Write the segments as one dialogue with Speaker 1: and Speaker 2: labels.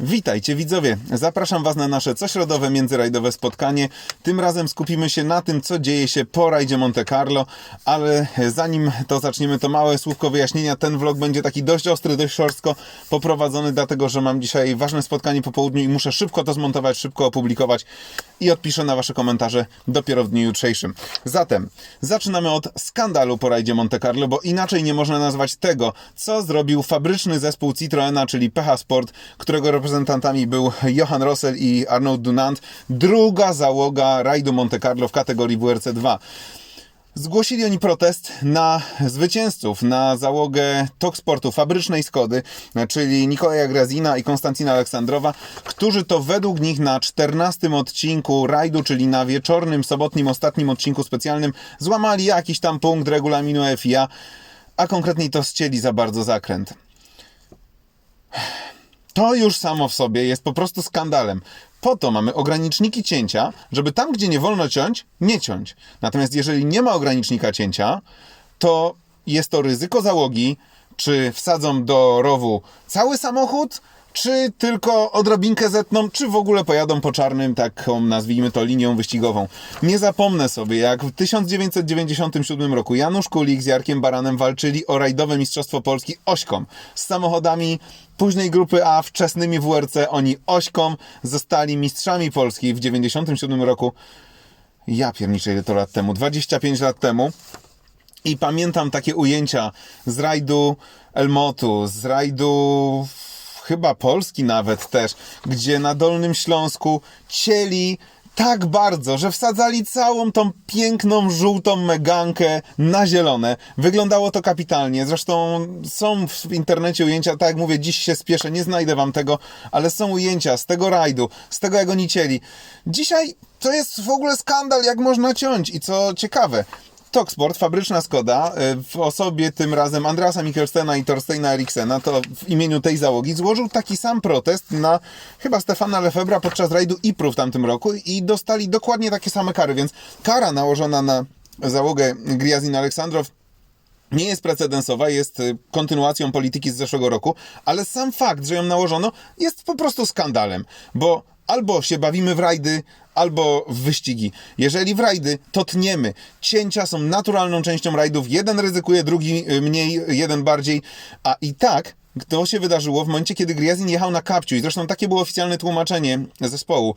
Speaker 1: Witajcie widzowie, zapraszam Was na nasze cośrodowe międzyrajdowe spotkanie. Tym razem skupimy się na tym, co dzieje się po rajdzie Monte Carlo, ale zanim to zaczniemy, to małe słówko wyjaśnienia. Ten vlog będzie taki dość ostry, dość szorstko poprowadzony, dlatego że mam dzisiaj ważne spotkanie po południu i muszę szybko to zmontować, szybko opublikować i odpiszę na Wasze komentarze dopiero w dniu jutrzejszym. Zatem zaczynamy od skandalu po rajdzie Monte Carlo, bo inaczej nie można nazwać tego, co zrobił fabryczny zespół Citroena, czyli PH Sport, którego reprezentantami był Johan Rossel i Arnaud Dunant. Druga załoga rajdu Monte Carlo w kategorii WRC 2. Zgłosili oni protest na zwycięzców, na załogę Toksportu fabrycznej Skody, czyli Nikolaja Grazina i Konstantina Aleksandrowa, którzy to według nich na 14 odcinku rajdu, czyli na wieczornym, sobotnim, ostatnim odcinku specjalnym, złamali jakiś tam punkt regulaminu FIA, a konkretniej to ścieli za bardzo zakręt. To już samo w sobie jest po prostu skandalem. Po to mamy ograniczniki cięcia, żeby tam, gdzie nie wolno ciąć, nie ciąć. Natomiast jeżeli nie ma ogranicznika cięcia, to jest to ryzyko załogi, czy wsadzą do rowu cały samochód, czy tylko odrobinkę zetną, czy w ogóle pojadą po czarnym, taką nazwijmy to linią wyścigową. Nie zapomnę sobie, jak w 1997 roku Janusz Kulik z Jarkiem Baranem walczyli o rajdowe Mistrzostwo Polski ośką z samochodami późnej grupy A, wczesnymi WRC. Oni ośką zostali mistrzami Polski w 97 roku. Ja pierniczę ile to lat temu, 25 lat temu. I pamiętam takie ujęcia z rajdu Elmotu, z rajdu chyba Polski nawet też, gdzie na Dolnym Śląsku cieli tak bardzo, że wsadzali całą tą piękną, żółtą megankę na zielone. Wyglądało to kapitalnie. Zresztą są w internecie ujęcia, tak jak mówię, dziś się spieszę, nie znajdę wam tego, ale są ujęcia z tego rajdu, z tego jak oni cieli. Dzisiaj to jest w ogóle skandal, jak można ciąć. I co ciekawe, Toksport, fabryczna Skoda, y, w osobie tym razem Andrasa Mikkelstena i Torsteina Eriksena, to w imieniu tej załogi, złożył taki sam protest na chyba Stefana Lefebvra podczas rajdu IPRU w tamtym roku i dostali dokładnie takie same kary, więc kara nałożona na załogę Griazin Aleksandrow nie jest precedensowa, jest y, kontynuacją polityki z zeszłego roku, ale sam fakt, że ją nałożono, jest po prostu skandalem, bo albo się bawimy w rajdy, albo w wyścigi. Jeżeli w rajdy, to tniemy. Cięcia są naturalną częścią rajdów. Jeden ryzykuje, drugi y, mniej, jeden bardziej, a i tak to się wydarzyło w momencie, kiedy Griazin jechał na kapciu i zresztą takie było oficjalne tłumaczenie zespołu,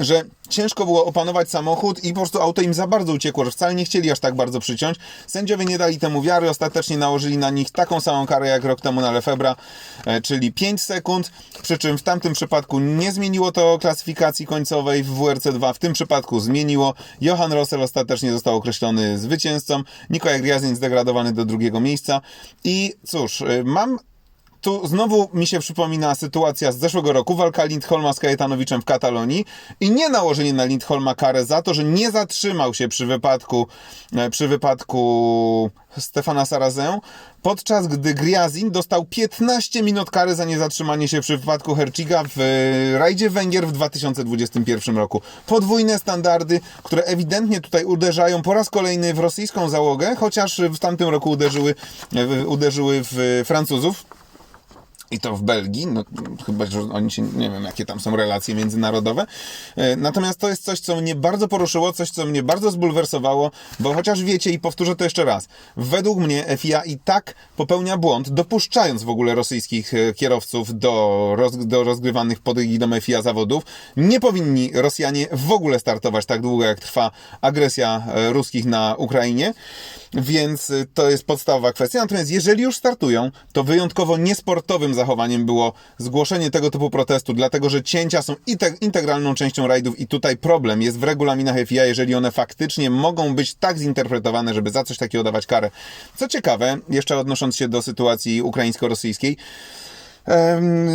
Speaker 1: że ciężko było opanować samochód i po prostu auto im za bardzo uciekło, że wcale nie chcieli aż tak bardzo przyciąć. Sędziowie nie dali temu wiary, ostatecznie nałożyli na nich taką samą karę jak rok temu na Lefebvra, e, czyli 5 sekund, przy czym w tamtym przypadku nie zmieniło to klasyfikacji końcowej w WRC2, w tym przypadku zmieniło. Johan Rossel ostatecznie został określony zwycięzcą, Nikolaj Griazin zdegradowany do drugiego miejsca i cóż, e, mam tu znowu mi się przypomina sytuacja z zeszłego roku, walka Lindholma z Kajetanowiczem w Katalonii i nie nałożenie na Lindholma karę za to, że nie zatrzymał się przy wypadku, e, przy wypadku Stefana Sarazę, podczas gdy Griazin dostał 15 minut kary za niezatrzymanie się przy wypadku Herciga w e, rajdzie Węgier w 2021 roku. Podwójne standardy, które ewidentnie tutaj uderzają po raz kolejny w rosyjską załogę, chociaż w tamtym roku uderzyły, e, uderzyły w Francuzów. I to w Belgii, no chyba, że oni się, nie wiem, jakie tam są relacje międzynarodowe. E, Natomiast to jest coś, co mnie bardzo poruszyło, coś, co mnie bardzo zbulwersowało, bo chociaż wiecie, i powtórzę to jeszcze raz, według mnie FIA i tak popełnia błąd, dopuszczając w ogóle rosyjskich e, kierowców do, roz, do rozgrywanych pod egidą FIA zawodów. Nie powinni Rosjanie w ogóle startować tak długo, jak trwa agresja e, ruskich na Ukrainie. Więc to jest podstawowa kwestia. Natomiast jeżeli już startują, to wyjątkowo niesportowym zachowaniem było zgłoszenie tego typu protestu, dlatego że cięcia są inte- integralną częścią rajdów i tutaj problem jest w regulaminach FIA, jeżeli one faktycznie mogą być tak zinterpretowane, żeby za coś takiego dawać karę. Co ciekawe, jeszcze odnosząc się do sytuacji ukraińsko-rosyjskiej,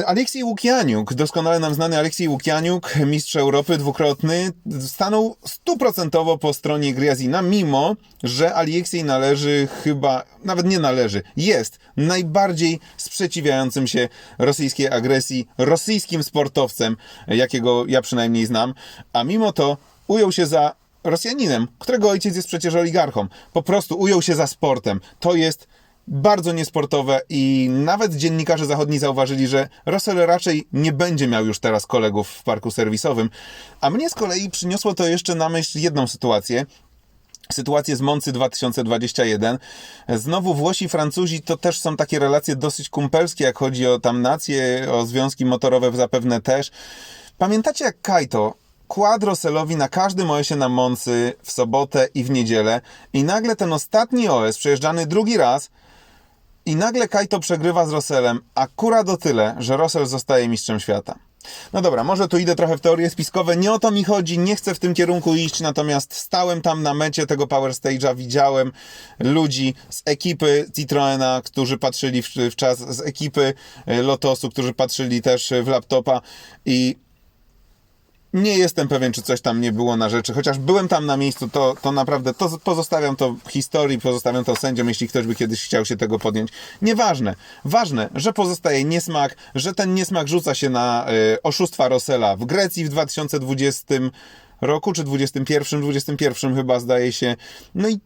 Speaker 1: Aleksiej Łukianiuk, doskonale nam znany Aleksiej Łukianiuk, mistrz Europy dwukrotny, stanął stuprocentowo po stronie Griazina, mimo że Aleksiej należy chyba, nawet nie należy, jest najbardziej sprzeciwiającym się rosyjskiej agresji, rosyjskim sportowcem, jakiego ja przynajmniej znam, a mimo to ujął się za Rosjaninem, którego ojciec jest przecież oligarchą. Po prostu ujął się za sportem. To jest bardzo niesportowe i nawet dziennikarze zachodni zauważyli, że Russell raczej nie będzie miał już teraz kolegów w parku serwisowym. A mnie z kolei przyniosło to jeszcze na myśl jedną sytuację. Sytuację z Moncy 2021. Znowu Włosi, Francuzi to też są takie relacje dosyć kumpelskie, jak chodzi o tam nacje, o związki motorowe zapewne też. Pamiętacie jak Kaito kładł Rosselowi na każdym OS-ie na Moncy w sobotę i w niedzielę i nagle ten ostatni OS, przejeżdżany drugi raz, i nagle Kaito przegrywa z Roselem akurat o tyle, że Rosel zostaje mistrzem świata. No dobra, może tu idę trochę w teorie spiskowe, nie o to mi chodzi, nie chcę w tym kierunku iść, natomiast stałem tam na mecie tego Power Stage'a, widziałem ludzi z ekipy Citroena, którzy patrzyli w, w czas, z ekipy e, Lotosu, którzy patrzyli też w laptopa i nie jestem pewien, czy coś tam nie było na rzeczy, chociaż byłem tam na miejscu, to, to naprawdę, to pozostawiam to historii, pozostawiam to sędziom, jeśli ktoś by kiedyś chciał się tego podjąć. Nieważne. Ważne, że pozostaje niesmak, że ten niesmak rzuca się na y, oszustwa Rosela w Grecji w 2020 roku, czy 21, 21 chyba zdaje się. No i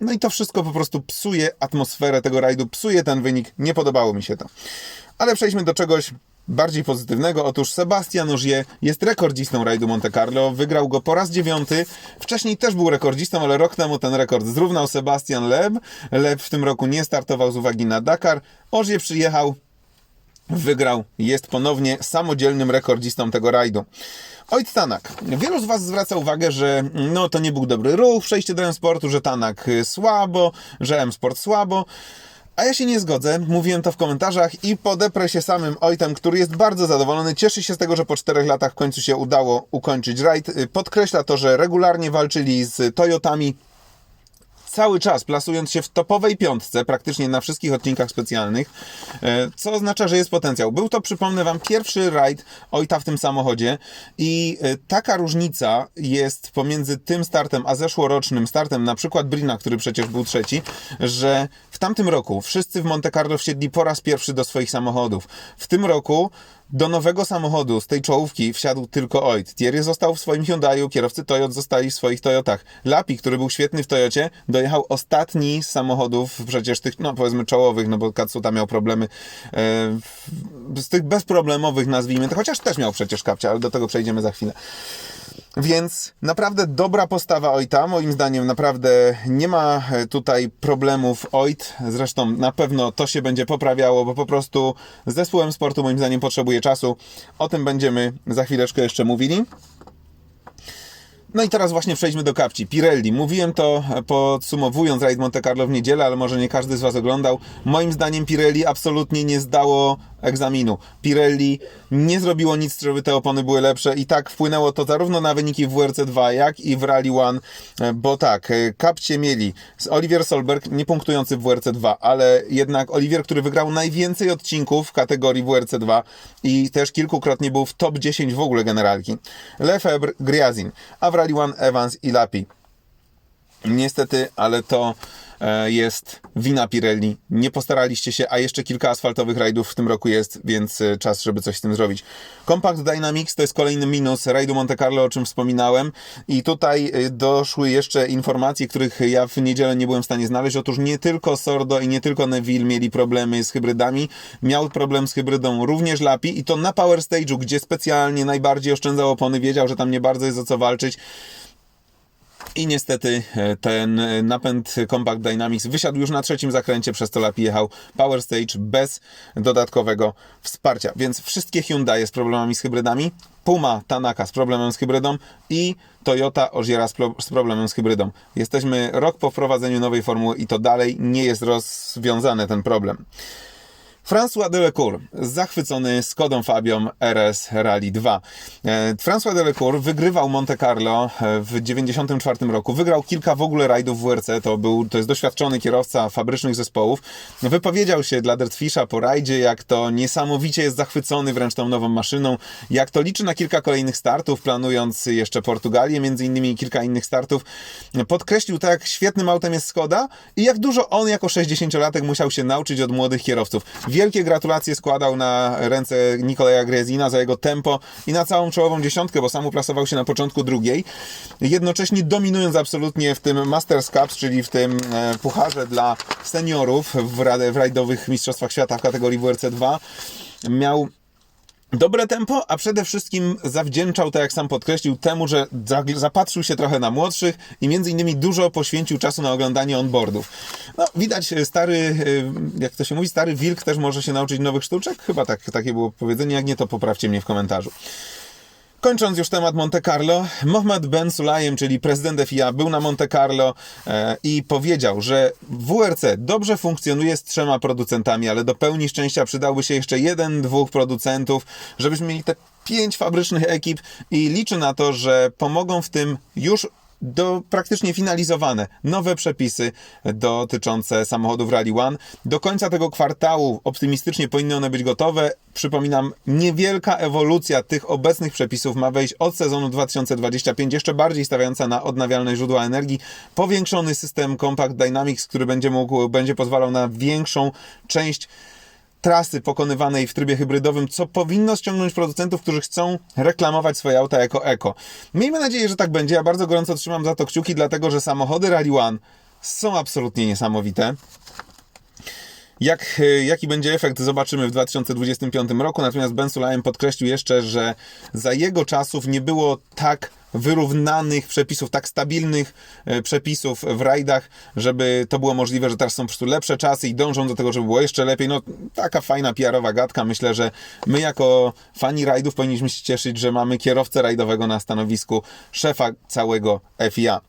Speaker 1: no i to wszystko po prostu psuje atmosferę tego rajdu, psuje ten wynik. Nie podobało mi się to. Ale przejdźmy do czegoś bardziej pozytywnego. Otóż Sebastian Ogier jest rekordzistą rajdu Monte Carlo. Wygrał go po raz dziewiąty. Wcześniej też był rekordzistą, ale rok temu ten rekord zrównał Sebastian Leb. Leb w tym roku nie startował z uwagi na Dakar. Ogier przyjechał, wygrał, jest ponownie samodzielnym rekordzistą tego rajdu. Ojc Tanak. Wielu z Was zwraca uwagę, że no to nie był dobry ruch, przejście do M-Sportu, że Tanak słabo, że M-Sport słabo. A ja się nie zgodzę, mówiłem to w komentarzach i podeprę się samym ojtem, który jest bardzo zadowolony, cieszy się z tego, że po czterech latach w końcu się udało ukończyć rajd. Podkreśla to, że regularnie walczyli z Toyotami, cały czas plasując się w topowej piątce, praktycznie na wszystkich odcinkach specjalnych, e, co oznacza, że jest potencjał. Był to, przypomnę Wam, pierwszy rajd Ojta w tym samochodzie i e, taka różnica jest pomiędzy tym startem, a zeszłorocznym startem, na przykład Brina, który przecież był trzeci, że w tamtym roku wszyscy w Monte Carlo wsiedli po raz pierwszy do swoich samochodów. W tym roku do nowego samochodu z tej czołówki wsiadł tylko Oit. Thierry został w swoim Hyundaiu, kierowcy Toyot zostali w swoich Toyotach. Lapi, który był świetny w Toyocie, dojechał ostatni z samochodów, przecież tych, no powiedzmy czołowych, no bo Katsuta miał problemy e, z tych bezproblemowych, nazwijmy to, chociaż też miał przecież kapcia, ale do tego przejdziemy za chwilę. Więc naprawdę dobra postawa Ojta. Moim zdaniem naprawdę nie ma tutaj problemów Ojt. Zresztą na pewno to się będzie poprawiało, bo po prostu zespołem sportu moim zdaniem potrzebuje czasu. O tym będziemy za chwileczkę jeszcze mówili. No i teraz właśnie przejdźmy do kapci. Pirelli. Mówiłem to podsumowując rajd Monte Carlo w niedzielę, ale może nie każdy z Was oglądał. Moim zdaniem Pirelli absolutnie nie zdało egzaminu. Pirelli nie zrobiło nic, żeby te opony były lepsze i tak wpłynęło to zarówno na wyniki w WRC2, jak i w Rally One, bo tak, kapcie mieli z Olivier Solberg, nie punktujący w WRC2, ale jednak Olivier, który wygrał najwięcej odcinków w kategorii WRC2 i też kilkukrotnie był w top 10 w ogóle generalki. Lefebvre, Griazin, a w Rally One Evans i Lapi. Niestety, ale to e, jest wina Pirelli. Nie postaraliście się, a jeszcze kilka asfaltowych rajdów w tym roku jest, więc e, czas, żeby coś z tym zrobić. Compact Dynamics to jest kolejny minus rajdu Monte Carlo, o czym wspominałem. I tutaj e, doszły jeszcze informacje, których ja w niedzielę nie byłem w stanie znaleźć. Otóż nie tylko Sordo i nie tylko Neville mieli problemy z hybrydami. Miał problem z hybrydą również Lapi i to na Power Stage'u, gdzie specjalnie najbardziej oszczędzał opony, wiedział, że tam nie bardzo jest o co walczyć. I niestety ten napęd Compact Dynamics wysiadł już na trzecim zakręcie, przez to Lapi jechał Power Stage bez dodatkowego wsparcia. Więc wszystkie Hyundai z problemami z hybrydami, Puma Tanaka z problemem z hybrydą i Toyota Ogiera z, z problemem z hybrydą. Jesteśmy rok po wprowadzeniu nowej formuły i to dalej nie jest rozwiązany ten problem. François Delecour, zachwycony Skodą Fabią RS Rally 2. E, François Delecour wygrywał Monte Carlo e, w 1994 roku. Wygrał kilka w ogóle rajdów WRC. To, był, to jest doświadczony kierowca fabrycznych zespołów. Wypowiedział się dla Dirtfisha po rajdzie, jak to niesamowicie jest zachwycony wręcz tą nową maszyną, jak to liczy na kilka kolejnych startów, planując jeszcze Portugalię, między innymi kilka innych startów. Podkreślił to, jak świetnym autem jest Skoda i jak dużo on jako 60-latek musiał się nauczyć od młodych kierowców wielkie gratulacje składał na ręce Nikolaja Grezina za jego tempo i na całą czołową dziesiątkę, bo sam uplasował się na początku drugiej, jednocześnie dominując absolutnie w tym Masters Cups, czyli w tym e, pucharze dla seniorów w, w rajdowych mistrzostwach świata w kategorii WRC 2. Miał dobre tempo, a przede wszystkim zawdzięczał, tak jak sam podkreślił, temu, że za- zapatrzył się trochę na młodszych i między innymi dużo poświęcił czasu na oglądanie onboardów. No, widać e, stary, e, jak to się mówi, stary wilk też może się nauczyć nowych sztuczek? Chyba tak, takie było powiedzenie, jak nie, to poprawcie mnie w komentarzu. Kończąc już temat Monte Carlo, Mohamed Ben Sulayem, czyli prezydent FIA, był na Monte Carlo e, i powiedział, że WRC dobrze funkcjonuje z trzema producentami, ale do pełni szczęścia przydałby się jeszcze jeden, dwóch producentów, żebyśmy mieli te pięć fabrycznych ekip i liczy na to, że pomogą w tym już do praktycznie finalizowane nowe przepisy dotyczące samochodów Rally One. Do końca tego kwartału optymistycznie powinny one być gotowe. Przypominam, niewielka ewolucja tych obecnych przepisów ma wejść od sezonu 2025, jeszcze bardziej stawiająca na odnawialne źródła energii. Powiększony system Compact Dynamics, który będzie mógł, będzie pozwalał na większą część trasy pokonywanej w trybie hybrydowym, co powinno ściągnąć producentów, którzy chcą reklamować swoje auta jako eko. Miejmy nadzieję, że tak będzie. Ja bardzo gorąco trzymam za to kciuki, dlatego że samochody Rally One są absolutnie niesamowite. Jak, jaki będzie efekt, zobaczymy w 2025 roku. Natomiast Ben Sulayem podkreślił jeszcze, że za jego czasów nie było tak wyrównanych przepisów, tak stabilnych e, przepisów w rajdach, żeby to było możliwe, że teraz są po prostu lepsze czasy i dążą do tego, żeby było jeszcze lepiej. No, taka fajna PR-owa gadka. Myślę, że my jako fani rajdów powinniśmy się cieszyć, że mamy kierowcę rajdowego na stanowisku szefa całego FIA.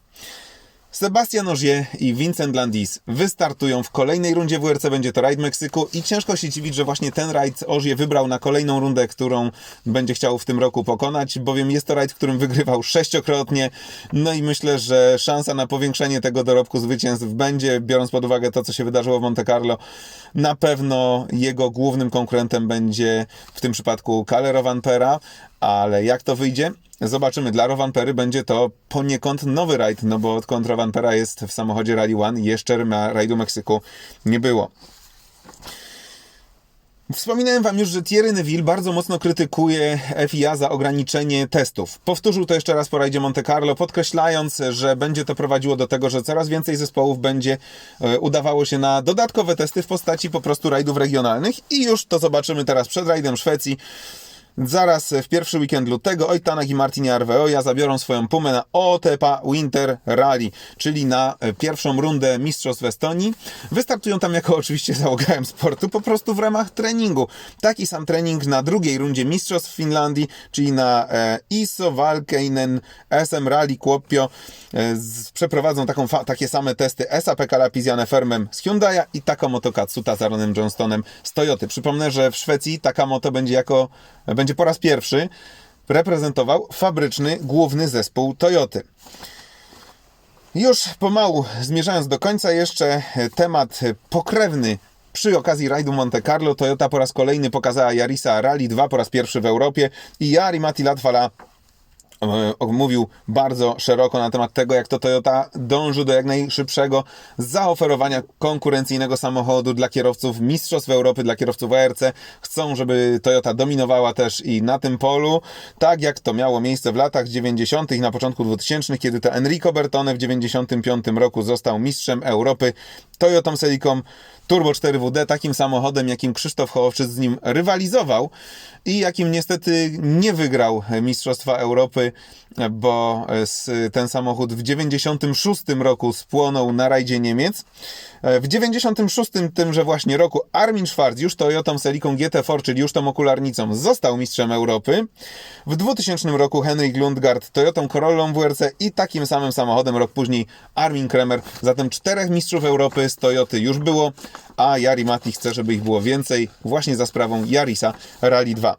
Speaker 1: Sebastian Ogier i Vincent Landis wystartują w kolejnej rundzie WRC, będzie to rajd Meksyku i ciężko się dziwić, że właśnie ten rajd Ogier wybrał na kolejną rundę, którą będzie chciał w tym roku pokonać, bowiem jest to rajd, w którym wygrywał sześciokrotnie, no i myślę, że szansa na powiększenie tego dorobku zwycięstw będzie, biorąc pod uwagę to, co się wydarzyło w Monte Carlo, na pewno jego głównym konkurentem będzie w tym przypadku Kalle Rovanpera, ale jak to wyjdzie? Zobaczymy. Dla Rovanpery będzie to poniekąd nowy rajd, no bo odkąd Rovanpera jest w samochodzie Rally One, jeszcze rajdu Meksyku nie było. Wspominałem Wam już, że Thierry Neville bardzo mocno krytykuje FIA za ograniczenie testów. Powtórzył to jeszcze raz po rajdzie Monte Carlo, podkreślając, że będzie to prowadziło do tego, że coraz więcej zespołów będzie e, udawało się na dodatkowe testy w postaci po prostu rajdów regionalnych i już to zobaczymy teraz przed rajdem Szwecji. Zaraz w pierwszy weekend lutego Ojtanak i Martin Arveoja zabiorą swoją pumę na OTPA Winter Rally, czyli na e, pierwszą rundę Mistrzostw Estonii. Wystartują tam jako oczywiście załogałem sportu, po prostu w ramach treningu. Taki sam trening na drugiej rundzie Mistrzostw w Finlandii, czyli na e, Iso Valkeinen SM Rally Kuopio. E, z, przeprowadzą taką, fa, takie same testy z Janem Fermem z Hyundai'a i Takamoto Katsuta z Aaronem Johnstonem z Toyoty. Przypomnę, że w Szwecji Takamoto będzie jako będzie po raz pierwszy reprezentował fabryczny główny zespół Toyoty. Już pomału zmierzając do końca, jeszcze temat pokrewny przy okazji rajdu Monte Carlo. Toyota po raz kolejny pokazała Yarisa Rally 2 po raz pierwszy w Europie i Jari Matti Latvala mówił bardzo szeroko na temat tego, jak to Toyota dąży do jak najszybszego zaoferowania konkurencyjnego samochodu dla kierowców Mistrzostw Europy, dla kierowców WRC. Chcą, żeby Toyota dominowała też i na tym polu, tak jak to miało miejsce w latach 90. i na początku 2000, kiedy to Enrico Bertone w 95 roku został mistrzem Europy Toyotą Celicą Turbo 4WD, takim samochodem, jakim Krzysztof Hołowczyk z nim rywalizował i jakim niestety nie wygrał Mistrzostwa Europy, bo ten samochód w 96 roku spłonął na rajdzie Niemiec. W 96 tymże właśnie roku Armin Schwarz już Toyotą Celiką GT4, czyli już tą okularnicą, został mistrzem Europy. W 2000 roku Henrik Lundgaard Toyotą Corollą WRC i takim samym samochodem rok później Armin Kremer. Zatem czterech mistrzów Europy z Toyoty już było, a Jari Mati chce, żeby ich było więcej, właśnie za sprawą Jarisa Rally 2.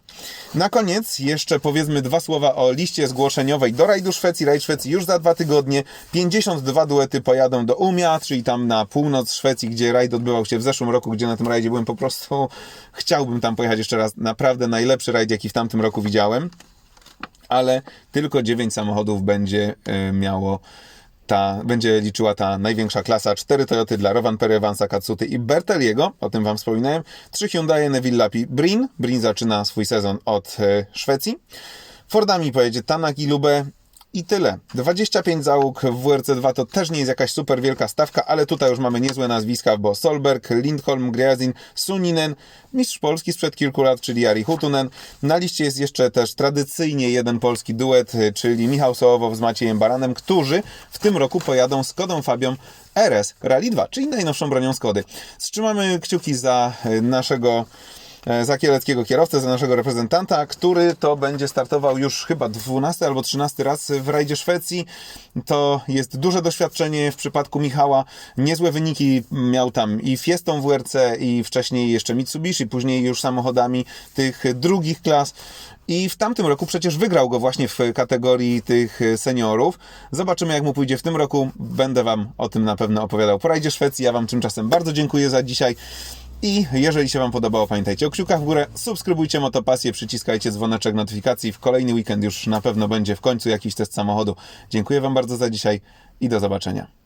Speaker 1: Na koniec jeszcze powiedzmy dwa słowa o liście zgłoszeniowej do rajdu Szwecji. Rajd Szwecji już za dwa tygodnie. 52 duety pojadą do Umia, czyli tam na północ Szwecji, gdzie rajd odbywał się w zeszłym roku, gdzie na tym rajdzie byłem po prostu... Chciałbym tam pojechać jeszcze raz. Naprawdę najlepszy rajd, jaki w tamtym roku widziałem. Ale tylko 9 samochodów będzie miało ta, będzie liczyła ta największa klasa. Cztery Toyoty dla Rowan Perry, Evansa, Katsuty i Berteliego, o tym Wam wspominałem. Trzy Hyundai Neville Lapi Brin. Brin zaczyna swój sezon od e, Szwecji. Fordami pojedzie Tanak i Lube. I tyle. 25 załóg w WRC2 to też nie jest jakaś super wielka stawka, ale tutaj już mamy niezłe nazwiska, bo Solberg, Lindholm, Griazin, Suninen, mistrz Polski sprzed kilku lat, czyli Jari Hutunen. Na liście jest jeszcze też tradycyjnie jeden polski duet, czyli Michał Sołowow z Maciejem Baranem, którzy w tym roku pojadą Skodą Fabią RS Rally 2, czyli najnowszą bronią Skody. Trzymamy kciuki za e, naszego za kieleckiego kierowcę, za naszego reprezentanta, który to będzie startował już chyba 12 albo 13 raz w rajdzie Szwecji. To jest duże doświadczenie w przypadku Michała. Niezłe wyniki miał tam i Fiestą WRC i wcześniej jeszcze Mitsubishi, później już samochodami tych drugich klas. I w tamtym roku przecież wygrał go właśnie w kategorii tych seniorów. Zobaczymy, jak mu pójdzie w tym roku. Będę Wam o tym na pewno opowiadał po rajdzie Szwecji. Ja Wam tymczasem bardzo dziękuję za dzisiaj. I jeżeli się Wam podobało, pamiętajcie o kciukach w górę, subskrybujcie Motopasję, przyciskajcie dzwoneczek notyfikacji. W kolejny weekend już na pewno będzie w końcu jakiś test samochodu. Dziękuję Wam bardzo za dzisiaj i do zobaczenia.